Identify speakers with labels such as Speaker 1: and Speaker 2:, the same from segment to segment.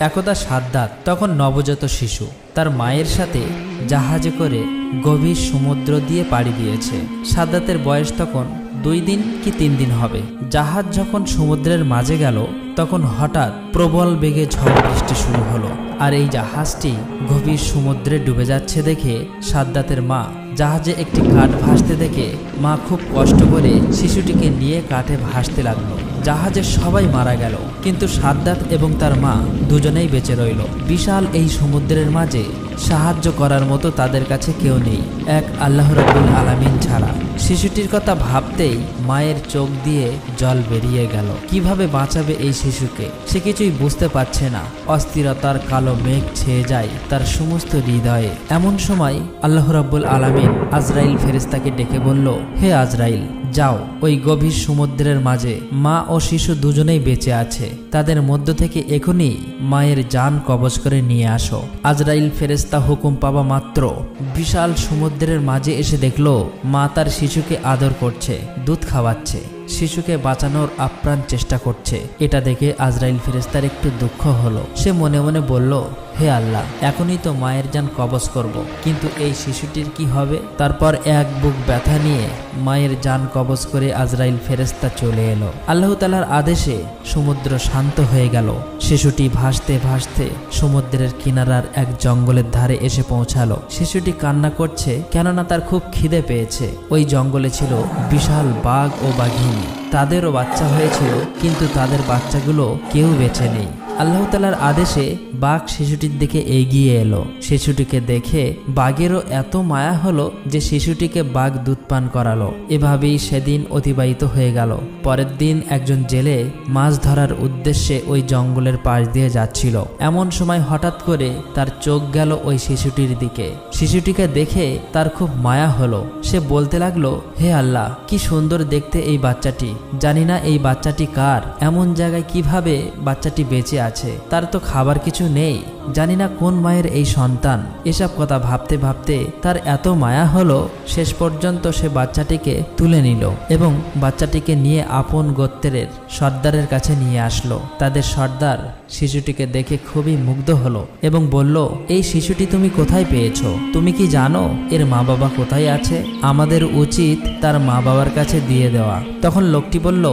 Speaker 1: একদা সাদ্দাত, তখন নবজাত শিশু, তার মায়ের সাথে জাহাজে করে গভীর সমুদ্র দিয়ে পাড়ি দিয়েছে। সাদ্দাতের বয়স তখন দুই দিন কি তিন দিন হবে। জাহাজ যখন সমুদ্রের মাঝে গেল, তখন হঠাৎ প্রবল বেগে ঝড় বৃষ্টি শুরু হলো। আর এই জাহাজটি গভীর সমুদ্রে ডুবে যাচ্ছে দেখে সাদ্দাতের মা জাহাজে একটি কাঠ ভাসতে দেখে মা খুব কষ্ট করে শিশুটিকে নিয়ে কাঠে ভাসতে লাগল। জাহাজের সবাই মারা গেল, কিন্তু সাদ্দাত এবং তার মা দুজনেই বেঁচে রইল। বিশাল এই সমুদ্রের মাঝে সাহায্য করার মতো তাদের কাছে কেউ নেই, এক আল্লাহ রাবুল আলামিন ছাড়া। শিশুটির কথা ভাবতেই মায়ের চোখ দিয়ে জল বেরিয়ে গেল। কীভাবে বাঁচাবে এই শিশুকে, সে কিছুই বুঝতে পারছে না। অস্থিরতার কালো মেঘ ছেয়ে যায় তার সমস্ত হৃদয়ে। এমন সময় আল্লাহ রাব্বুল আলামিন আজরাইল ফেরেস্তাকে ডেকে বলল, হে আজরাইল, যাও, ওই গভীর সমুদ্রের মাঝে। মা ও শিশু দুজনেই বেঁচে আছে। তাদের মধ্য থেকে এখনই মায়ের যান কবজ করে নিয়ে আসো। আজরাইল ফেরেস্তা হুকুম পাওয়া মাত্র বিশাল সমুদ্রের মাঝে এসে দেখল, মা তার শিশুকে আদর করছে, দুধ খাওয়াচ্ছে। শিশুকে বাঁচানোর আপ্রাণ চেষ্টা করছে। এটা দেখে আজরাইল ফেরেস্তার একটু দুঃখ হলো। সে মনে মনে বলল, হে আল্লাহ, এখনই তো মায়ের যান কবজ করব। কিন্তু এই শিশুটির কি হবে? তারপর এক বুক ব্যথা নিয়ে মায়ের যান কবজ করে আজরাইল ফেরেস্তা চলে এলো। আল্লাহ তালার আদেশে সমুদ্র শান্ত হয়ে গেল। শিশুটি ভাসতে ভাসতে সমুদ্রের কিনারার এক জঙ্গলের ধারে এসে পৌঁছালো। শিশুটি কান্না করছে, কেননা তার খুব খিদে পেয়েছে। ওই জঙ্গলে ছিল বিশাল বাঘ ও বাঘিনী। তাদেরও বাচ্চা হয়েছিল, কিন্তু তাদের বাচ্চাগুলো কেউ বেছে নেই। আল্লাহ তালার আদেশে বাঘ শিশুটির দিকে এগিয়ে এলো। শিশুটিকে দেখে বাঘেরও এত মায়া হলো যে শিশুটিকে বাঘ দুধ পান করালো। এভাবেই সেদিন অতিবাহিত হয়ে গেল। পরের দিন একজন জেলে মাছ ধরার উদ্দেশ্যে ওই জঙ্গলের পাশ দিয়ে যাচ্ছিল। এমন সময় হঠাৎ করে তার চোখ গেল ওই শিশুটির দিকে। শিশুটিকে দেখে তার খুব মায়া হলো। সে বলতে লাগল, হে আল্লাহ, কি সুন্দর দেখতে এই বাচ্চাটি। জানি না এই বাচ্চাটি কার। এমন জায়গায় কীভাবে বাচ্চাটি বেঁচে আছে, তার তো খাবার কিছু নেই। জানি না কোন মায়ের এই সন্তান। এসব কথা ভাবতে ভাবতে তার এত মায়া হলো, শেষ পর্যন্ত সে বাচ্চাটিকে তুলে নিল এবং বাচ্চাটিকে নিয়ে আপন গোত্রের সর্দারের কাছে নিয়ে আসলো। তাদের সর্দার শিশুটিকে দেখে খুবই মুগ্ধ হলো এবং বলল, এই শিশুটি তুমি কোথায় পেয়েছ? তুমি কি জানো? এর মা বাবা কোথায় আছে? আমাদের উচিত তার মা বাবার কাছে দিয়ে দেওয়া। তখন লোকটি বলল,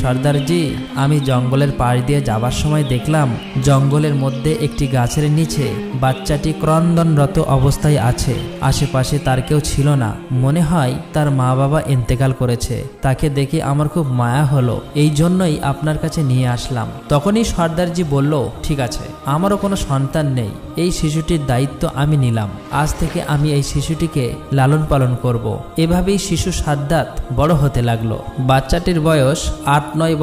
Speaker 1: সর্দারজি, আমি জঙ্গলের পাশ দিয়ে যাবার সময় দেখলাম জঙ্গলের মধ্যে একটি গাছের নিচে বাচ্চাটি ক্রন্দনরত অবস্থায় আছে। আশেপাশে তার কেউ ছিল না। মনে হয় তার মা বাবা ইন্তেকাল করেছে। তাকে দেখে আমার খুব মায়া হলো। এই জন্যই আপনার কাছে নিয়ে আসলাম। তখনই সর্দারজি বলল, ঠিক আছে, আমারও কোনো সন্তান নেই। এই শিশুটির দায়িত্ব আমি নিলাম। আজ থেকে আমি এই শিশুটিকে লালন পালন করব। এভাবেই শিশু সাদ্দাত বড় হতে লাগল। বাচ্চাটির বয়স আট নয়